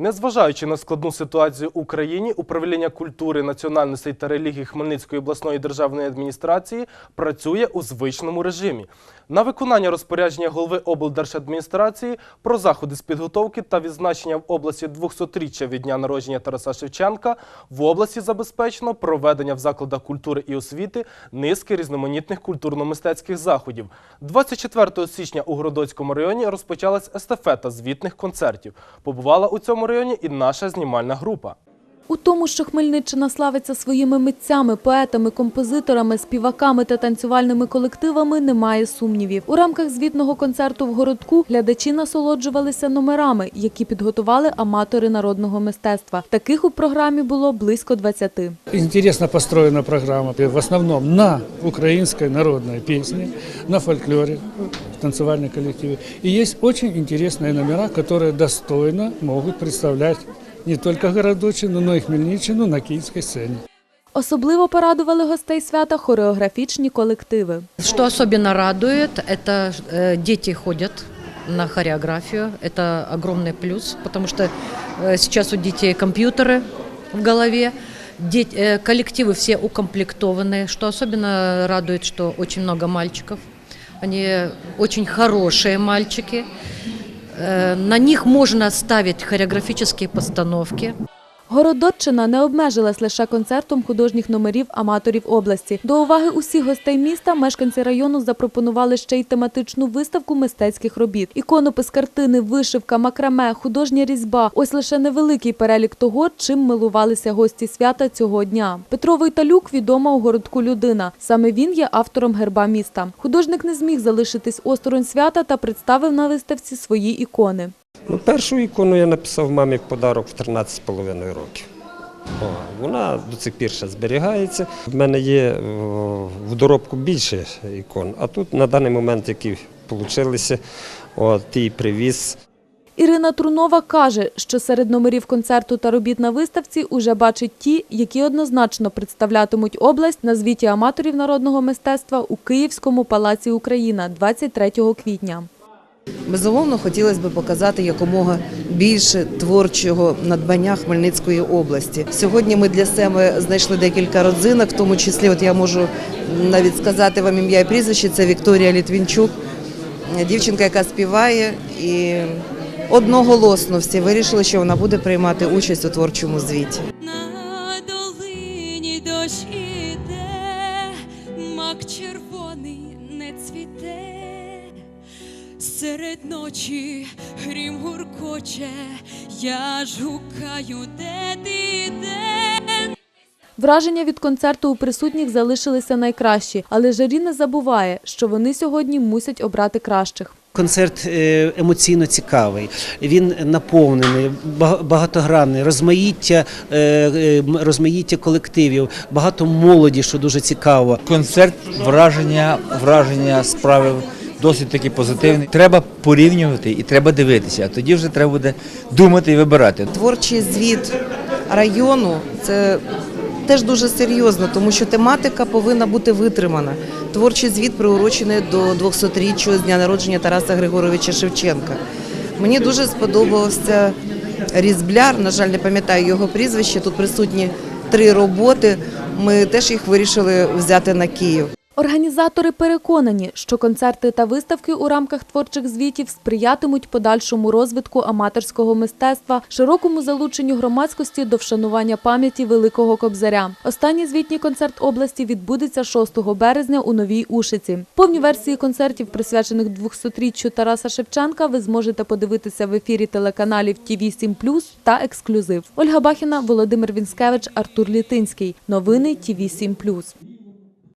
Незважаючи на складну ситуацію в Україні, управління культури, національностей та релігій Хмельницької обласної державної адміністрації працює у звичному режимі. На виконання розпорядження голови облдержадміністрації про заходи з підготовки та відзначення в області 200-річчя від дня народження Тараса Шевченка в області забезпечено проведення в закладах культури і освіти низки різноманітних культурно-мистецьких заходів. 24 січня у Городоцькому районі розпочалась естафета звітних концертів. Побувала у цьому районі і наша знімальна група. У тому, що Хмельниччина славиться своїми митцями, поетами, композиторами, співаками та танцювальними колективами, немає сумнівів. У рамках звітного концерту в городку глядачі насолоджувалися номерами, які підготували аматори народного мистецтва. Таких у програмі було близько 20. Интересно построена программа, в основном на украинской народной песне, на фольклоре, в танцевальной коллективе. И есть очень интересные номера, которые достойно могут представлять не только Городочину, но и Хмельниччину на киевской сцене. Особливо порадували гостей свята хореографічні колективи. Что особенно радует, это э, дети ходят на хореографию. Это огромный плюс, потому что э, сейчас у детей компьютеры в голове. Дет- э, коллективы все укомплектованы. Что особенно радует, что очень много мальчиков. Они очень хорошие мальчики. Э, На них можно ставить хореографические постановки. Городоччина не обмежилась лише концертом художніх номерів аматорів області. До уваги усіх гостей міста мешканці району запропонували ще й тематичну виставку мистецьких робіт. Іконопис картини, вишивка, макраме, художня різьба. Ось лише невеликий перелік того, чим милувалися гості свята цього дня. Петро Войталюк – відома у городку людина. Саме він є автором герба міста. Художник не зміг залишитись осторонь свята та представив на виставці свої ікони. Ну, першу ікону я написав мамі в подарок в 13,5 років. О, вона до цих пір ще зберігається. В мене є в доробку більше ікон, а тут на даний момент, які вийшли, ті привіз. Ірина Трунова каже, що серед номерів концерту та робіт на виставці уже бачить ті, які однозначно представлятимуть область на звіті аматорів народного мистецтва у Київському палаці Україна 23 квітня. Безумовно, хотілося б показати якомога більше творчого надбання Хмельницької області. Сьогодні ми для себе знайшли декілька родзинок, в тому числі, от я можу навіть сказати вам ім'я і прізвище, це Вікторія Літвінчук, дівчинка, яка співає, і одноголосно всі вирішили, що вона буде приймати участь у творчому звіті. На долині дощ мак червоний не цвіте, серед ночі грім гуркоче, я ж гукаю, де ти де? Враження від концерту у присутніх залишилися найкращі, але жарі не забуває, що вони сьогодні мусять обрати кращих. Концерт е, емоційно цікавий, він наповнений, ба- багатогранний, розмаїття, е, розмаїття колективів, багато молоді, що дуже цікаво. Концерт враження, враження справив досить таки позитивне. Треба порівнювати і треба дивитися, а тоді вже треба буде думати і вибирати. Творчий звіт району це теж дуже серйозно, тому що тематика повинна бути витримана. Творчий звіт приурочений до 200-річчя з дня народження Тараса Григоровича Шевченка. Мені дуже сподобався різбляр. На жаль, не пам'ятаю його прізвище. Тут присутні три роботи. Ми теж їх вирішили взяти на Київ. Організатори переконані, що концерти та виставки у рамках творчих звітів сприятимуть подальшому розвитку аматорського мистецтва, широкому залученню громадськості до вшанування пам'яті Великого Кобзаря. Останній звітній концерт області відбудеться 6 березня у Новій Ушиці. Повні версії концертів, присвячених 200-річчю Тараса Шевченка, ви зможете подивитися в ефірі телеканалів ТІВІ 7 та ексклюзив. Ольга Бахіна, Володимир Вінськевич, Артур Літинський. Новини ТІВІ 7